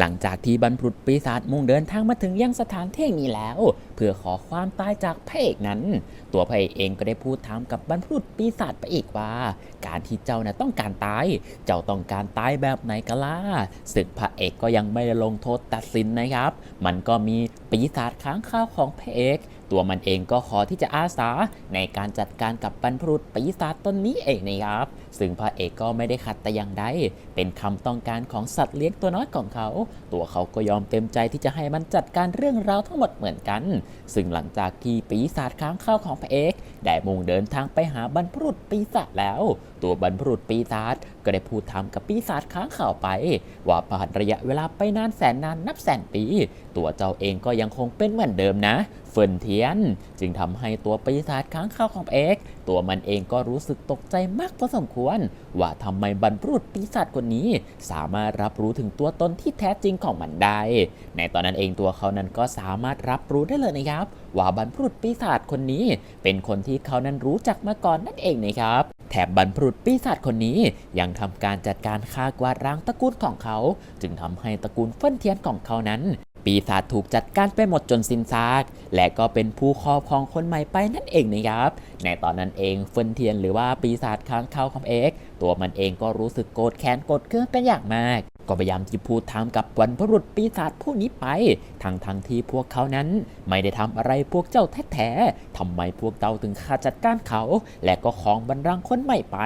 หลังจากที่บรรพบุรุษปีศาจมุ่งเดินทางมาถึงยังสถานที่งนี้แล้ว เพื่อขอความตายจากพระเอกนั้น ตัวพระเอกเองก็ได้พูดถามกับบรรพบุรุษปีศาจไปอีกว่า การที่เจ้าน่ะต้องการตาย เจ้าต้องการตายแบบไหนกันล่ะซึ่งพระเอกก็ยังไม่ได้ลงโทษตัดสินนะครับ มันก็มีปีศาจค้างคาวของพระเอกตัวมันเองก็ขอที่จะอาสาในการจัดการกับบรรพบุรุษปีศาจตนนี้เองนะครับ ซึ่งพระเอกก็ไม่ได้ขัดแต่อย่างใด เป็นคำต้องการของสัตว์เลี้ยงตัวน้อยของเขา ตัวเขาก็ยอมเต็มใจที่จะให้มันจัดการเรื่องราวทั้งหมดเหมือนกัน ซึ่งหลังจากที่ปีศาจค้างคาวของพระเอกได้มุ่งเดินทางไปหาบรรพบุรุษปีศาจแล้ว ตัวบรรพบุรุษปีศาจก็ได้พูดถามกับปีศาจค้างคาวไป ว่าผ่านระยะเวลาไปนานแสนนานนับแสนปี ตัวเจ้าเองก็ยังคงเป็นเหมือนเดิมนะเฟินเทียน จึงทำให้ตัวปีศาจค้างคาวของพระเอกตัวมันเองก็รู้สึกตกใจมากพอสมควรว่าทำไมบรรพบุรุษปีศาจคนนี้ สามารถรับรู้ถึงตัวตนที่แท้จริงของมันได้ ในตอนนั้นเองตัวเขานั้นก็สามารถรับรู้ได้เลยนะครับ ว่าบรรพบุรุษปีศาจคนนี้ เป็นคนที่เขานั้นรู้จักมาก่อนนั่นเองนะครับแถมบรรพบุรุษปีศาจคนนี้ยังทำการจัดการฆ่ากวาดล้างตระกูลของเขา จึงทำให้ตระกูลเฟินเทียนของเขานั้น ปีศาจถูกจัดการไปหมดจนสิ้นซาก และก็เป็นผู้ครอบครองคนใหม่ไปนั่นเองนะครับ ในตอนนั้นเองเฟินเทียนหรือว่าปีศาจค้างคาวของเอกตัวมันเองก็รู้สึกโกรธแค้นโกรธเคืองเป็นอย่างมากก็พยายามที่พูดถามกับบรรพบุรุษปีศาจผู้นี้ไป ทั้งทั้งที่พวกเขานั้น ไม่ได้ทำอะไรพวกเจ้าแท้ๆทำไมพวกเจ้าถึงฆ่าจัดการเขา และก็ของบันรังคนใหม่ไป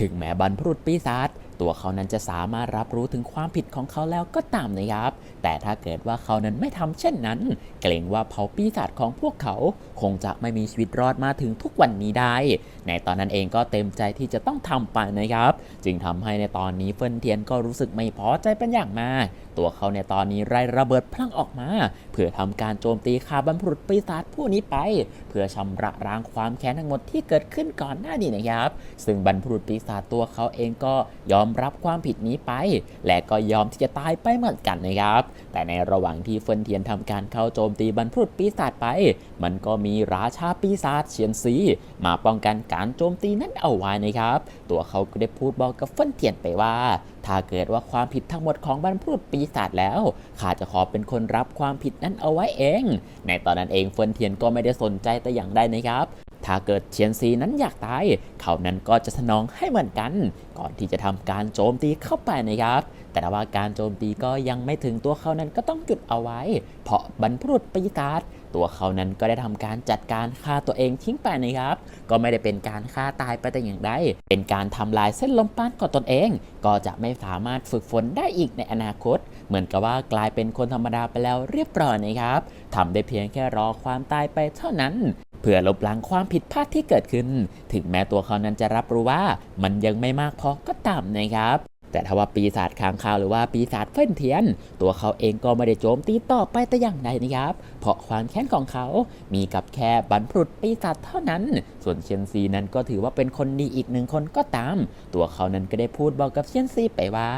ถึงแม้บรรพบุรุษปีศาจ ตัวเขานั้นจะสามารถรับรู้ถึงความผิดของเขาแล้วก็ตามนะครับ แต่ถ้าเกิดว่าเขานั้นไม่ทำเช่นนั้น เกรงว่าเผ่าปีศาจของพวกเขา คงจะไม่มีชีวิตรอดมาถึงทุกวันนี้ได้ ในตอนนั้นเองก็เต็มใจที่จะต้องทำไปนะครับ จึงทำให้ในตอนนี้เฟินเทียนก็รู้สึกไม่พอใจเป็นอย่างมาก ตัวเขาในตอนนี้ไล่ระเบิดพลังออกมา เพื่อทำการโจมตีคาบรรพุรุษปีศาจผู้นี้ไป เพื่อชำระล้างความแค้นทั้งหมดที่เกิดขึ้นก่อนหน้านี้นะครับ ซึ่งบรรพุรุษปีศาจตัวเขาเองก็ยอมรับความผิดนี้ไป และก็ยอมที่จะตายไปเหมือนกันนะครับ แต่ในระหว่างที่เฟินเทียนทำการเข้าโจมตีบรรพุรุษปีศาจไป มันก็มีราชาปีศาจเฉียนซีมาป้องกันการโจมตีนั้นเอาไว้นะครับ ตัวเขาก็ได้พูดบอกกับเฟินเทียนไปว่า ถ้าเกิดว่าความผิดทั้งหมดของบรรพบุรุษปีศาจแล้ว ข้าจะขอเป็นคนรับความผิดนั้นเอาไว้เอง ในตอนนั้นเองเฟินเทียนก็ไม่ได้สนใจแต่อย่างใดนะครับถ้าเกิดเชียนซีนั้นอยากตาย เขานั้นก็จะสนองให้เหมือนกัน ก่อนที่จะทำการโจมตีเข้าไปนะครับ แต่ว่าการโจมตีก็ยังไม่ถึงตัวเขานั้นก็ต้องหยุดเอาไว้ เพราะบรรพุรุษปีศาจ ตัวเขานั้นก็ได้ทำการจัดการฆ่าตัวเองทิ้งไปนะครับ ก็ไม่ได้เป็นการฆ่าตายไปแต่อย่างใด เป็นการทำลายเส้นลมปราณของตนเอง ก็จะไม่สามารถฝึกฝนได้อีกในอนาคต เหมือนกับว่ากลายเป็นคนธรรมดาไปแล้วเรียบร้อยนะครับทำได้เพียงแค่รอความตายไปเท่านั้นเพื่อลบล้างความผิดพลาดที่เกิดขึ้น ถึงแม้ตัวเขานั้นจะรับรู้ว่ามันยังไม่มากพอก็ตามนะครับ แต่ถ้าว่าปีศาจค้างคาวหรือว่าปีศาจเฟ้นเทียน ตัวเขาเองก็ไม่ได้โจมตีต่อไปแต่อย่างใดนะครับ เพราะความแค้นของเขา มีกับแค่บรรพุษปีศาจเท่านั้น ส่วนเชียนซีนั้นก็ถือว่าเป็นคนดีอีกหนึ่งคนก็ตาม ตัวเขานั้นก็ได้พูดบอกกับเชียนซีไปว่า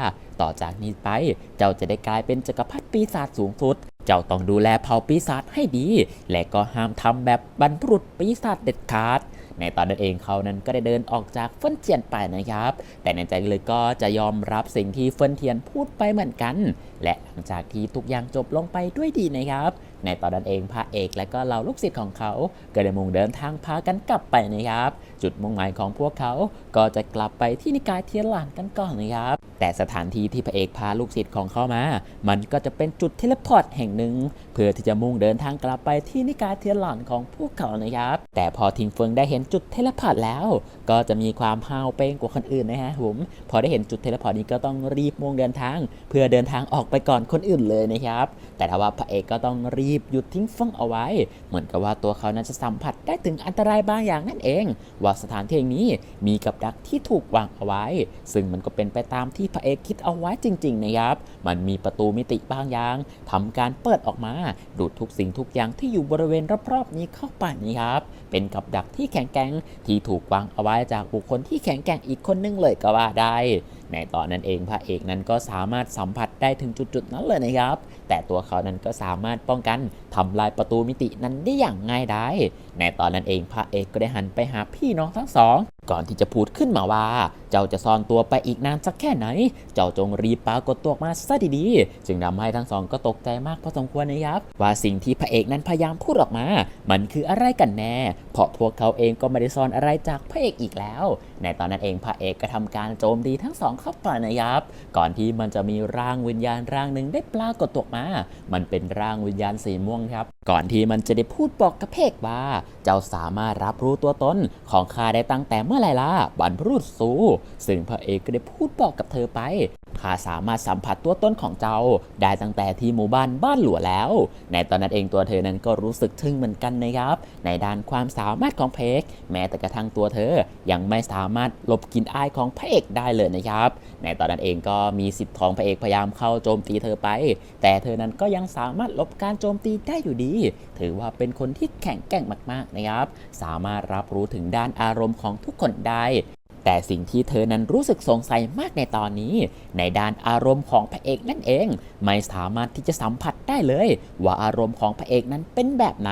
ต่อจากนี้ไป เจ้าจะได้กลายเป็นจักรพรรดิปีศาจสูงสุดเจ้าต้องดูแลเผ่าปีศาจให้ดี และก็ห้ามทำแบบบรรพุษปีศาจเด็ดขาด ในตอนนั้นเองเขานั้นก็ได้เดินออกจากเฟินเทียนไปนะครับ แต่ในใจเลยก็จะยอมรับสิ่งที่เฟินเทียนพูดไปเหมือนกัน และหลังจากที่ทุกอย่างจบลงไปด้วยดีนะครับ ในตอนนั้นเองพระเอกและก็เหล่าลูกศิษย์ของเขาก็ได้มุ่งเดินทางพากันกลับไปนะครับ จุดมุ่งหมายของพวกเขาก็จะกลับไปที่นิกายเทียนหลานกันก่อนนะครับ แต่สถานที่ที่พระเอกพาลูกศิษย์ของเขามา มันก็จะเป็นจุดเทเลพอร์ตแห่งหนึ่ง เพื่อที่จะมุ่งเดินทางกลับไปที่นิกายเทียนหลานของพวกเขานะครับ แต่พอทิงเฟิงได้เห็นจุดเทเลพอร์ตแล้ว ก็จะมีความห้าวเป้งกว่าคนอื่นนะฮะผมพอได้เห็นจุดเทเลพอร์ตนี้ก็ต้องรีบมุ่งเดินทาง เพื่อเดินทางออกไปก่อนคนอื่นเลยนะครับ แต่ถ้าว่าพระเอกก็ต้องรีบหยุดทิ้งเฟิงเอาไว้ เหมือนกับว่าตัวเขานั้นจะสัมผัสได้ถึงอันตรายบางอย่างนั่นเอง ว่าสถานที่นี้มีกับดักที่ถูกวางเอาไว้ ซึ่งมันก็เป็นไปตามที่พระเอกคิดเอาไว้จริง ๆ นะครับ มันมีประตูมิติบางอย่างทำการเปิดออกมา ดูดทุกสิ่งทุกอย่างที่อยู่บริเวณรอบๆนี้เข้าไปนะครับ เป็นกับดักที่แข็งแกร่งที่ถูกวางเอาไว้จากบุคคลที่แข็งแกร่งอีกคนนึงเลยก็ว่าได้ ในตอนนั้นเองพระเอกนั้นก็สามารถสัมผัส ได้ถึงจุดๆนั้นเลยนะครับ แต่ตัวเขานั้นก็สามารถป้องกันทำลายประตูมิตินั้นได้อย่างง่ายดายในตอนนั้นเองพระเอกก็ได้หันไปหาพี่น้องทั้งสอง ก่อนที่จะพูดขึ้นมาว่าเจ้าจะซ่อนตัวไปอีกนานสักแค่ไหน เจ้าจงรีบปรากฏตัวออกมาซะดีๆ จึงทำให้ทั้งสองก็ตกใจมากพอสมควรนะครับ ว่าสิ่งที่พระเอกนั้นพยายามพูดออกมา มันคืออะไรกันแน่ เพราะพวกเขาเองก็ไม่ได้ซ่อนอะไรจากพระเอกอีกแล้ว ในตอนนั้นเองพระเอกก็ทำการโจมตีทั้งสองเข้าไปนะครับ ก่อนที่มันจะมีร่างวิญญาณร่างหนึ่งได้ปรากฏตัวออกมา มันเป็นร่างวิญญาณสีม่วงครับก่อนที่มันจะได้พูดบอกกับเพกว่า เจ้าสามารถรับรู้ตัวตนของข้าได้ตั้งแต่เมื่อไหร่ล่ะบรรพรุษสูซึ่งพระเอกก็ได้พูดบอกกับเธอไปข้าสามารถสัมผัสตัวตนของเจ้า ได้ตั้งแต่ที่หมู่บ้านบ้านหลวแล้ว ในตอนนั้นเองตัวเธอนั้นก็รู้สึกทึ่งเหมือนกันนะครับ ในด้านความสามารถของเพกแม้แต่กระทั่งตัวเธอ ยังไม่สามารถหลบกลินอายของพระเอกได้เลยนะครับ ในตอนนั้นเองก็มีสิทธิ์ของพระเอกพยายามเข้าโจมตีเธอไป แต่เธอนั้นก็ยังสามารถหลบการโจมตีได้อยู่ดี ถือว่าเป็นคนที่แข็งแกร่งมากๆนะครับ สามารถรับรู้ถึงด้านอารมณ์ของทุกคนได้ แต่สิ่งที่เธอนั้นรู้สึกสงสัยมากในตอนนี้ ในด้านอารมณ์ของพระเอกนั่นเอง ไม่สามารถที่จะสัมผัสได้เลย ว่าอารมณ์ของพระเอกนั้นเป็นแบบไหน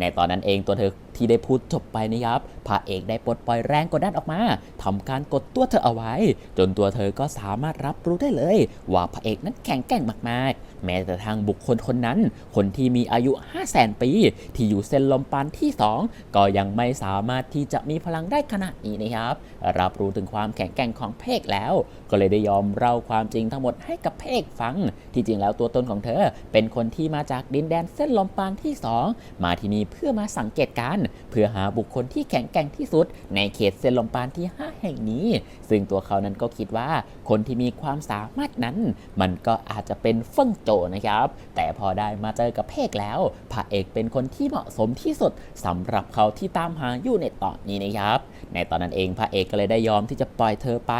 ในตอนนั้นเองตัวเธอ ที่ได้พูดจบไปนะครับพระเอกได้ปลดปล่อยแรงกดดันออกมาทำการกดตัวเธอเอาไว้ จนตัวเธอก็สามารถรับรู้ได้เลย ว่าพระเอกนั้นแข็งแกร่งมากๆ แม้แต่ทางบุคคลคนนั้น คนที่มีอายุ 5 0 0แสนปี ที่อยู่เส้นลมปานที่ 2 ก็ยังไม่สามารถที่จะมีพลังได้ขนาดนี้นะครับ รับรู้ถึงความแข็งแกร่งของเพกแล้ว ก็เลยได้ยอมเล่าความจริงทั้งหมดให้กับเพกฟัง ที่จริงแล้วตัวตนของเธอ เป็นคนที่มาจากดินแดนเส้นลมปานที่ 2 มาที่นี่เพื่อมาสังเกตการณ์เพื่อหาบุคคลที่แข็งแกร่งที่สุด ในเขตเส้นลมปานที่ 5 แห่งนี้ ซึ่งตัวเขานั้นก็คิดว่าคนที่มีความสามารถนั้น มันก็อาจจะเป็นเฟิ่งโจนะครับ แต่พอได้มาเจอกับเพกแล้วพระเอกเป็นคนที่เหมาะสมที่สุดสำหรับเขาที่ตามหาอยู่ในตอนนี้นะครับ ในตอนนั้นเองพระเอกก็เลยได้ยอมที่จะปล่อยเธอไป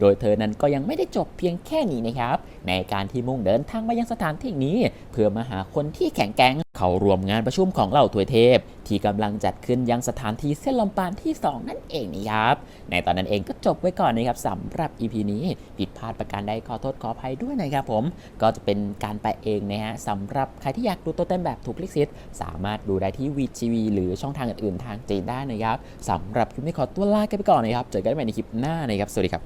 โดยเธอนั้นก็ยังไม่ได้จบเพียงแค่นี้นะครับ ในการที่มุ่งเดินทางมายังสถานที่นี้ เพื่อมาหาคนที่แข็งแกร่ง เขารวมงานประชุมของเหล่าถวยเทพ ที่กำลังจัดขึ้นยังสถานที่เส้นลมปานที่ 2 นั่นเองนะครับ ในตอนนั้นเองก็จบไว้ก่อนนะครับสำหรับ EP นี้ผิดพลาดประการใดขอโทษขออภัยด้วยนะครับผม ก็จะเป็นการแปเองนะฮะสำหรับใครที่อยากดูตัวเต็มแบบถูกลิขสิทธิ์สามารถดูได้ที่ VTV หรือช่องทางอื่นๆทางจีนได้นะครับสำหรับคลิปนี้ขอตัวลาไปก่อนนะครับเจอกันใหม่ในคลิปหน้านะครับสวัสดีครับ